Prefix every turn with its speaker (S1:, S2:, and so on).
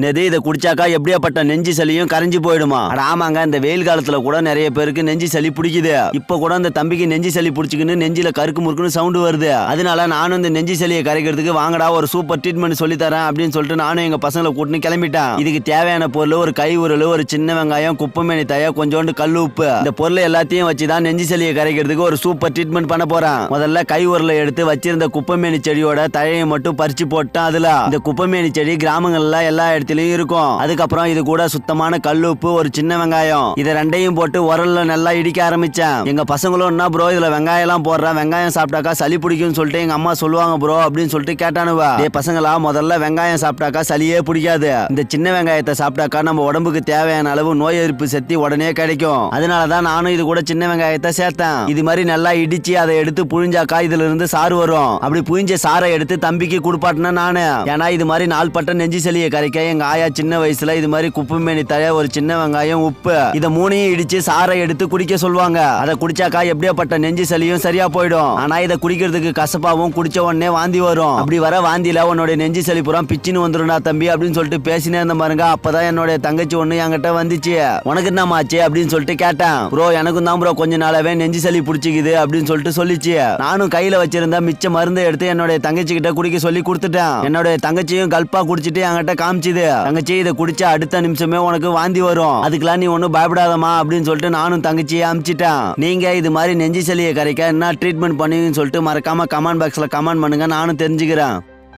S1: நெது இதை குடிச்சாக்கா எப்படியாப்பட்ட நெஞ்சு சளியும் கரைஞ்சு போயிடுமா? ஆமாங்க இந்த வெயில் காலத்துல கூட நிறைய பேருக்கு நெஞ்சு சளி பிடிக்குது. இப்ப கூட இந்த தம்பிக்கு நெஞ்சு சளி பிடிச்சிக்கின்னு நெஞ்சில கருக்கு முறுக்குன்னு சவுண்டு வருது. அதனால நானும் இந்த நெஞ்சு சளியை கரைக்கிறதுக்கு வாங்கடா ஒரு சூப்பர் ட்ரீட்மெண்ட் சொல்லி தரேன் அப்படின்னு சொல்லிட்டு நானும் எங்க பசங்களை கூட்டின்னு கிளம்பிட்டேன். இதுக்கு தேவையான பொருள் ஒரு கை உருள் ஒரு சின்ன வெங்காயம் குப்பமேனி தயா கொஞ்சோண்டு கல் உப்பு. இந்த பொருள் எல்லாத்தையும் வச்சு தான் நெஞ்சு சளியை கரைக்கிறதுக்கு ஒரு சூப்பர் ட்ரீட்மெண்ட் பண்ண போறேன். முதல்ல கை உருளை எடுத்து வச்சிருந்த குப்பைமேனி செடியோட தழையை மட்டும் பறிச்சு போட்டேன் அதுல. இந்த குப்பமேனி செடி கிராமங்கள்ல எல்லா இடத்துலயும் இருக்கும். அதுக்கப்புறம் இது கூட சுத்தமான கல் உப்பு ஒரு சின்ன வெங்காயம். இதை ரெண்டையும் போட்டு உரல்ல நல்லா இடிக்க ஆரம்பிச்சேன். எங்க பசங்களும் என்ன ப்ரோ இதுல வெங்காயம் எல்லாம் போடுறேன் வெங்காயம் சாப்பிட்டாக்கா சளி பிடிக்கும்னு சொல்லிட்டு எங்க அம்மா சொல்லுவாங்க ப்ரோ அப்படின்னு சொல்லிட்டு கேட்டானுவா. ஏ பசங்களா முதல்ல வெங்காயம் சாப்பிட்டாக்கா சளியே பிடிக்காது. இந்த சின்ன வெங்காயத்தை சாப்பிட்டாக்கா நம்ம உடம்புக்கு தேவையான அளவு நோய் எதிர்ப்பு சக்தி உடனே கிடைக்கும். அதனால தான் நானும் இது கூட சின்ன வெங்காயத்தை சேர்த்தேன். இது மாதிரி நல்லா இடிச்சு அதை எடுத்து புழிஞ்சாக்கா இதுல இருந்து சாறு வரும். அப்படி புழிஞ்ச சாறை எடுத்து தம்பிக்கு குடுப்பாட்டினா நானு. ஏன்னா இது மாதிரி நாள்பட்ட நெஞ்சு சளியை கரைக்க எங்க ஆயா சின்ன வயசுல இது மாதிரி குப்பைமேனி தழை ஒரு சின்ன வெங்காயம் உப்பு இத மூணையும் இடிச்சு சாரை எடுத்து குடிக்க சொல்லுவாங்க. அதை குடிச்சாக்கா எப்படியாப்பட்ட நெஞ்சு சளியும் சரியா போயிடும். ஆனா இதை குடிக்கிறதுக்கு கசப்பாவும் குடிச்ச உடனே வாந்தி வரும். அப்படி வர வாந்தியில உன்னோட நெஞ்சு சளி புறம் பிச்சுன்னு வந்துரும்டா தம்பி அப்படின்னு சொல்லிட்டு பேசினே இருந்த பாருங்க. அப்பதான் என்னோட தங்கச்சி ஒண்ணு என்கிட்ட வந்துச்சு. உனக்கு என்னமாச்சு அப்படின்னு சொல்லிட்டு கேட்டேன். ப்ரோ எனக்கும் தான் ப்ரோ கொஞ்ச நாளாவே நெஞ்சு சளி பிடிச்சிக்குது அப்படின்னு சொல்லிட்டு சொல்லிச்சு. நானும் கையில வச்சிருந்த மிச்ச மருந்து எடுத்து என்னோட தங்கச்சி கிட்ட குடிக்க சொல்லி கொடுத்துட்டேன். என்னோட தங்கச்சியும் கல்பா குடிச்சிட்டு என்கிட்ட காமிச்சுது. தங்கச்சி இதை குடிச்சா அடுத்த நிமிஷமே உனக்கு வாந்தி வரும். அதுக்கெல்லாம் நீ ஒன்றும் பயப்படாதமா அப்படின்னு சொல்லிட்டு நானும் தங்கச்சியை அமிச்சிட்டேன். நீங்க இது மாதிரி நெஞ்சு சளியை கரைக்க என்ன ட்ரீட்மெண்ட் பண்ணுவீங்கன்னு சொல்லிட்டு மறக்காம கமெண்ட் பாக்ஸ்ல கமெண்ட் பண்ணுங்க. நானும் தெரிஞ்சுக்கிறேன்.